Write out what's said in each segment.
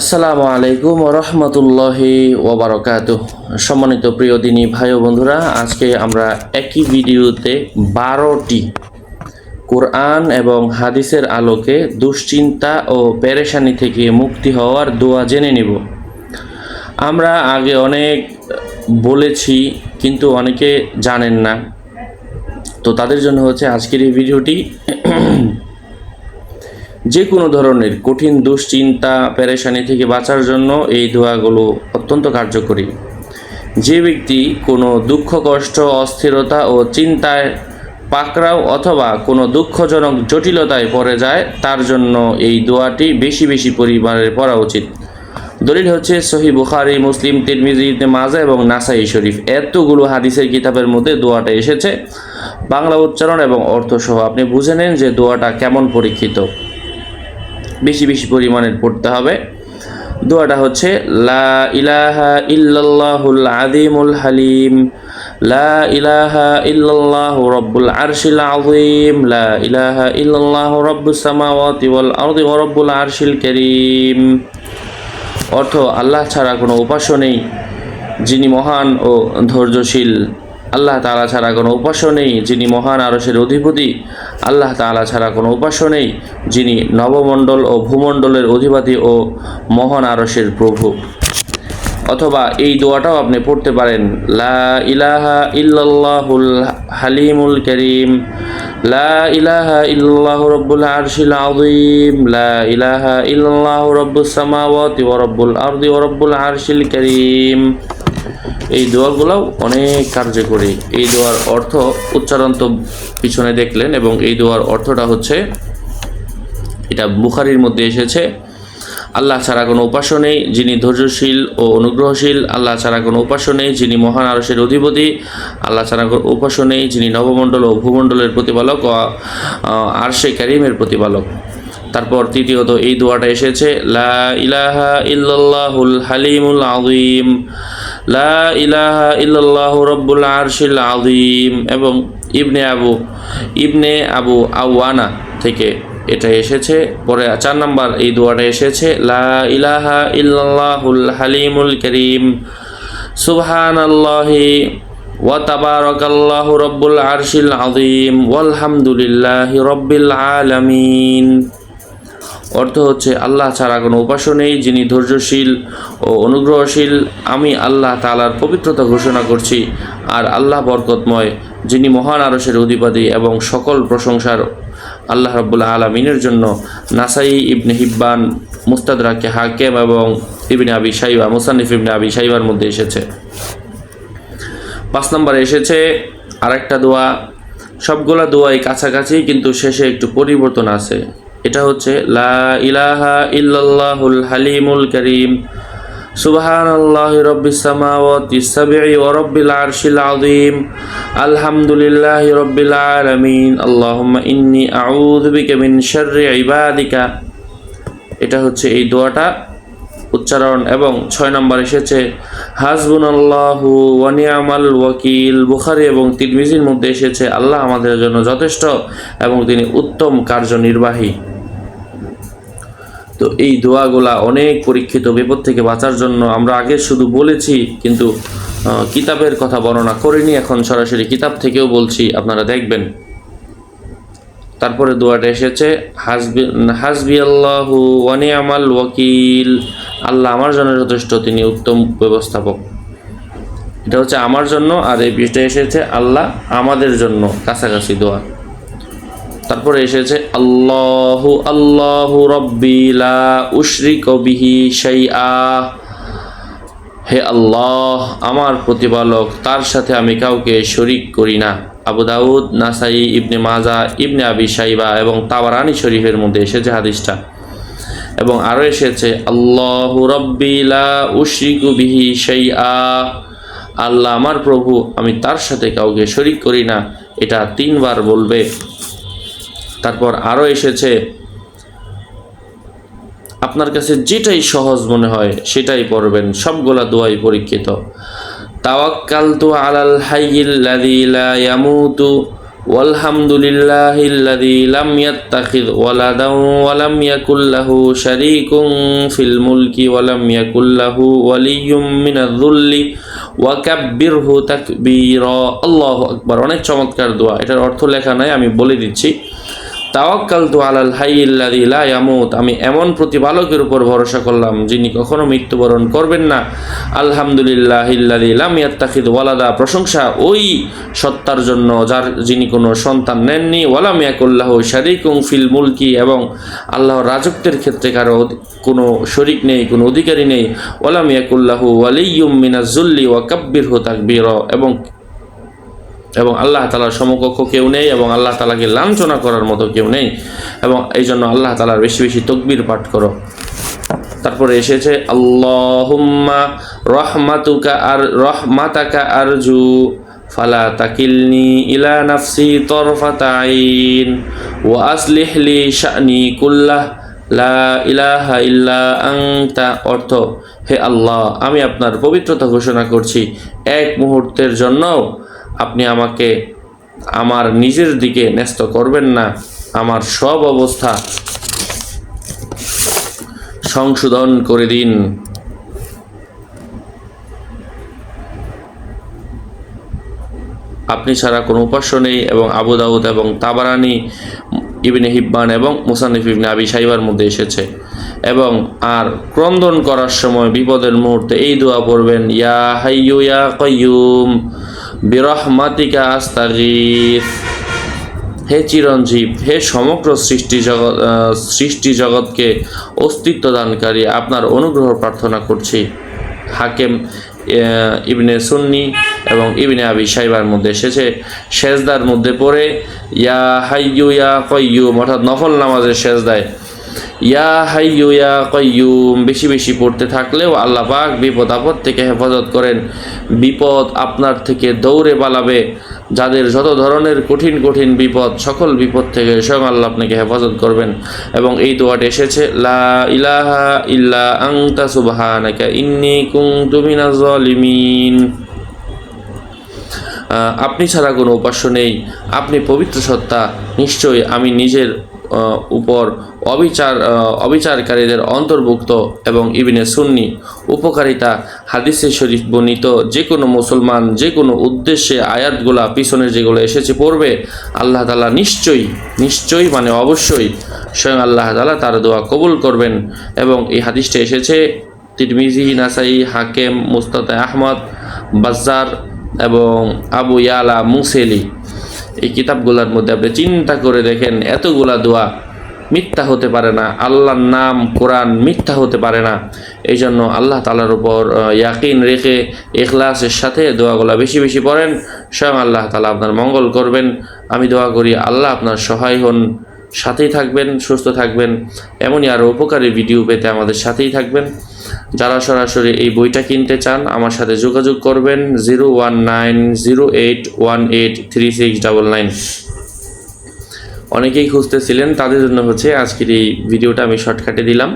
আসসালামু আলাইকুম রহমতুল্লাহি ওবরাকাত সম্মানিত প্রিয় দিনী ভাই বন্ধুরা, আজকে আমরা একই ভিডিওতে বারোটি কোরআন এবং হাদিসের আলোকে দুশ্চিন্তা ও পেরেশানি থেকে মুক্তি হওয়ার দোয়া জেনে নিব। আমরা আগে অনেক বলেছি, কিন্তু অনেকে জানেন না। তো তাদের জন্য হচ্ছে আজকের এই ভিডিওটি যে কোনো ধরনের কঠিন দুশ্চিন্তা প্যারেশানি থেকে বাঁচার জন্য এই দোয়াগুলো অত্যন্ত কার্যকরী। যে ব্যক্তি কোনো দুঃখ, কষ্ট, অস্থিরতা ও চিন্তায় পাকড়াও অথবা কোনো দুঃখজনক জটিলতায় পড়ে যায়, তার জন্য এই দোয়াটি বেশি বেশি পরিমাণে পড়া উচিত। দলিল হচ্ছে সহি বুখারি, মুসলিম, তিরমিজি মাজা এবং নাসাই শরীফ। এতগুলো হাদিসের কিতাবের মধ্যে দোয়াটা এসেছে। বাংলা উচ্চারণ এবং অর্থসহ আপনি বুঝে নেন যে দোয়াটা কেমন পরীক্ষিত। বেশি বেশি পরিমাণের পড়তে হবে। দোয়াটা হচ্ছে, লা ইলাহা ইল্লাল্লাহুল আযীমুল হালিম লা ইলাহা ইল্লাল্লাহু রাব্বুল আরশিল আযীম লা ইলাহা ইল্লাল্লাহু রাব্বুস সামাওয়াতি ওয়াল আরদি ওয়া রাব্বুল আরশিল কারীম অর্থ আল্লাহ ছাড়া কোনো উপাস্য নেই, যিনি মহান ও ধৈর্যশীল। আল্লাহ তালা ছাড়া কোনো উপাস্য নেই যিনি মহান আরশের অধিপতি। আল্লাহ তাআলা ছাড়া কোনো উপাস্য নেই যিনি নবমণ্ডল ও ভূমণ্ডলের অধিপতি ও মহান আরশের প্রভু। অথবা এই দোয়াটাও আপনি পড়তে পারেন, লা ইলাহা ইল্লাল্লাহুল হালিমুল করিম লা ইলাহা ইল্লাল্লাহু রাব্বুল আরশিল আযীম লা ইলাহা ইল্লাল্লাহু রাব্বুস সামাওয়াতি ওয়া রাব্বুল আরদি ওয়া রাব্বুল আরশিল করিম এই দোয়াগুলোও অনেক কার্যকরী। এই দোয়ার অর্থ উচ্চারণ তো পিছনে দেখলেন এবং এই দোয়ার অর্থটা হচ্ছে, এটা বুখারির মধ্যে এসেছে, আল্লাহ ছাড়া কোনো উপাস্য নেই যিনি ধৈর্যশীল ও অনুগ্রহশীল, আল্লাহ ছাড়া কোনো উপাস্য নেই যিনি মহান আরসের অধিপতি, আল্লাহ ছাড়া কোনো উপাস্য নেই যিনি নবমণ্ডল ও ভূমণ্ডলের প্রতিপালক ও আরশে কারিমের প্রতিপালক। তারপর তৃতীয়ত এই দোয়াটা এসেছে, লা ইলাহা ইল্লাল্লাহুল হালিমুল আযীম, লা ইলাহা ইল্লাল্লাহু রাব্বুল আরশিল আযীম এবং ইবনে আবু ইবনে আবু আওয়ানা থেকে এটা এসেছে। পরে চার নাম্বার এই দোয়াটা এসেছে, লা ইলাহা ইল্লাল্লাহুল হালিমুল করিম সুবহানাল্লাহি ওয়া তাবারাকাল্লাহু রাব্বুল আরশিল আযীম ওয়ালহামদুলিল্লাহি রাব্বিল আলামিন অর্থ হচ্ছে আল্লাহ ছাড়া কোনো উপাস্য নেই, যিনি ধৈর্যশীল ও অনুগ্রহশীল। আমি আল্লাহ তালার পবিত্রতা ঘোষণা করছি, আর আল্লাহ বরকতময়, যিনি মহান আরসের অধিপতি এবং সকল প্রশংসার আল্লাহ রব্বুল্লাহ আলমিনের জন্য নাসাই ইবনে হিব্বান, মুস্তাদরাকে হাকেম এবং ইবনে আবি সাইবা মুসানিফ ইবনে আবি সাইবার মধ্যে এসেছে। পাঁচ নম্বরে এসেছে আরেকটা দোয়া। সবগুলা দোয়াই কাছাকাছি, কিন্তু শেষে একটু পরিবর্তন আছে। এটা হচ্ছে, লা ইলাহা ইল্লাল্লাহুল হালিমুল করিম। সুবহানাল্লাহি রব্বিস সামাওয়াতি সাবঈ ওয়া রব্বিল আরশিল আযীম। আলহামদুলিল্লাহি রব্বিল আলামিন। আল্লাহুম্মা ইন্নী আউযু বিকা মিন শাররি ইবাদিকা। এটা হচ্ছে এই দোয়াটা উচ্চারণ এবং ছয় নম্বর এসেছে হাসবুন আল্লাহু ওয়ানিয়ামাল ওয়াকিল। বুখারি এবং তিরমিজির মধ্যে এসেছে, আল্লাহ আমাদের জন্য যথেষ্ট এবং তিনি উত্তম কার্যনির্বাহী। তো এই দোয়াগুলা অনেক পরীক্ষিত, বিপদ থেকে বাঁচার জন্য আমরা আগে শুধু বলেছি, কিন্তু কিতাবের কথা বর্ণনা করিনি, এখন সরাসরি কিতাব থেকেও বলছি, আপনারা দেখবেন। তারপরে দোয়াটা এসেছে, হাসবি হাসবি আল্লাহু ওয়ানিয়ামাল ওয়াকিল। আল্লাহ আমার জন্য যথেষ্ট, তিনি উত্তম ব্যবস্থাপক। এটা হচ্ছে আমার জন্য, আর এই বিষয়টা এসেছে, আল্লাহ আমাদের জন্য। কাছাকাছি দোয়া। তারপরে এসেছে, আল্লাহ আল্লাহ রব্বিলা উশরিক বিহি শাইআ। হে আল্লাহ, আমার প্রতিপালক, তার সাথে আমি কাউকে শরিক করি না। আবু দাউদ, নাসাই, ইবনে মাজা, ইবনে আবি সাইবা এবং তাবারানি শরীফের মধ্যে এসেছে হাদিসটা। এবং আরও এসেছে, আল্লাহ রব্বিলা উশরিকু বিহি শাইআ। আল্লাহ আমার প্রভু, আমি তার সাথে কাউকে শরিক করি না। এটা তিনবার বলবে। তারপর আরও এসেছে, আপনার কাছে যেটাই সহজ মনে হয় সেটাই পড়বেন, সবগুলা দোয়াই পরীক্ষিত। তাওয়াক্কালতু আলাল হাইয়িল্লাযী আকবার, অনেক চমৎকার দোয়া। এটার অর্থ লেখা নাই, আমি বলে দিচ্ছি। তাওয়াক্কাল তু আলাল হাইল্লাদি লা ইয়ামুত। আমি এমন প্রতিপালকের উপর ভরসা করলাম, যিনি কখনো মৃত্যুবরণ করবেন না। আলহামদুলিল্লাহ ইল্লাদি লাম ইয়াত্তাখিদ ওয়ালাদা। প্রশংসা ওই সত্তার জন্য, যার যিনি কোনো সন্তান নেননি। ওয়ালাম ইয়াকুল্লাহ শারিকুং ফিল মুলকি এবং আল্লাহর রাজত্বের ক্ষেত্রে কারও কোনো শরিক নেই, কোনো অধিকারী নেই। ওয়ালাম ইয়াকুল্লাহু ওয়ালিয়ুম মিনাজুল্লি ওয়া কাব্বিরহু তাকবীর। এবং এবং আল্লাহ তালার সমকক্ষ কেউ নেই এবং আল্লাহ তালাকে লাঞ্ছনা করার মতো কেউ নেই। এবং এই জন্য আল্লাহ তালার বেশি বেশি তকবির পাঠ করো। তারপরে এসেছে, আল্লাহুম্মা রহমাতুকা আর রহমাতাকা আরজু, ফালা তাকিলনি ইলা নাফসি তরফাতা আইন ওয়া আসলিহ শানি কুল্লাহ, লা ইলাহা ইল্লা আংতা অর্থ, হে আল্লাহ, আমি আপনার পবিত্রতা ঘোষণা করছি এক মুহূর্তের জন্য আপনি আমাকে আমার নিজের দিকে ন্যস্ত করবেন না। আমার সব অবস্থা সংশোধন করে দিন। আপনি ছাড়া কোনো উপাস্য নেই এবং আবু দাউদ এবং তাবারানি, ইবনে হিব্বান এবং মুসানিফ ইবনে আবি সাইবার মধ্যে এসেছে। এবং আর ক্রন্দন করার সময় বিপদের মুহূর্তে এই দোয়া পড়বেন, ইয়া হাইয়ু ইয়া কয়ুম বিরহমাতিকা আস্তাগীথ হে চিরঞ্জীব, হে সমগ্র সৃষ্টি জগৎ সৃষ্টি জগৎকে অস্তিত্ব দানকারী আপনার অনুগ্রহ প্রার্থনা করছি। হাকেম ইবনে সুন্নি এবং ইবনে আবি সাইবার মধ্যে এসেছে। সেজদার মধ্যে পড়ে, ইয়া হাইয়ু, ইয়া কয়ুম অর্থাৎ নফল নামাজের শেজদায় ইয়া হাইয়ু, ইয়া কয়ুম বেশি বেশি পড়তে থাকলেও আল্লাহ পাক বিপদ আপদ থেকে হেফাজত করেন। বিপদ আপনার থেকে দৌড়ে পালাবে। যাদের যত ধরনের কঠিন কঠিন বিপদ, সকল বিপদ থেকে স্বয়ং আল্লাহ আপনাকে হেফাজত করবেন। এবং এই দোয়াটি এসেছে, লা ইলাহা ইল্লা আংতা সুবহানাকা ইন্নী কুনতু মিনাজ জালিমিন। আপনি ছাড়া কোনো উপাস্য নেই। আপনি পবিত্র সত্তা। নিশ্চয়ই আমি নিজের উপর অবিচার অবিচারকারীদের অন্তর্ভুক্ত এবং ইবিনে সুন্নি উপকারিতা হাদিসে শরীফ বর্ণিত যে কোনো মুসলমান যে কোনো উদ্দেশ্যে আয়াতগুলা পিছনে যেগুলো এসেছে পড়বে, আল্লাহ তালা নিশ্চয়ই নিশ্চয়ই মানে অবশ্যই স্বয়ং আল্লাহ তালা তার দোয়া কবুল করবেন। এবং এই হাদিসটা এসেছে তিরমিজি, নাসাই, হাকেম, মুস্তাদ আহমদ, বাজ্জার এবং আবু ইয়ালা মুসেলি। এই কিতাবগুলোর মধ্যে আপনি চিন্তা করে দেখেন, এতগুলা দোয়া মিথ্যা হতে পারে না, আল্লাহর নাম কোরআন মিথ্যা হতে পারে না। এই জন্য আল্লাহ তালার উপর ইয়াকিন রেখে এখলাসের সাথে দোয়াগুলা বেশি বেশি পড়েন। স্বয়ং আল্লাহ তালা আপনার মঙ্গল করবেন। আমি দোয়া করি, আল্লাহ আপনার সহায় হন, সাথেই থাকবেন, সুস্থ থাকবেন। এমনই আরও উপকারী ভিডিও পেতে আমাদের সাথেই থাকবেন। যারা সরাসরি এই বইটা কিনতে চান, আমার সাথে যোগাযোগ করবেন zero one nine zero eight one eight three six double nine. অনেকেই খুঁজতেছিলেন তাদের জন্য হচ্ছে আজকের এই ভিডিওটা আমি শর্টকাটে দিলাম।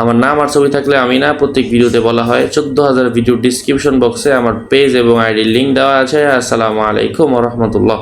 আমার নাম আর ছবি থাকলে আমি না, প্রত্যেক ভিডিওতে বলা হয়। চোদ্দ হাজার ভিডিও ডিসক্রিপশন বক্সে আমার পেজ এবং আইডির লিঙ্ক দেওয়া আছে। আসসালামু আলাইকুম রহমতুল্লাহ।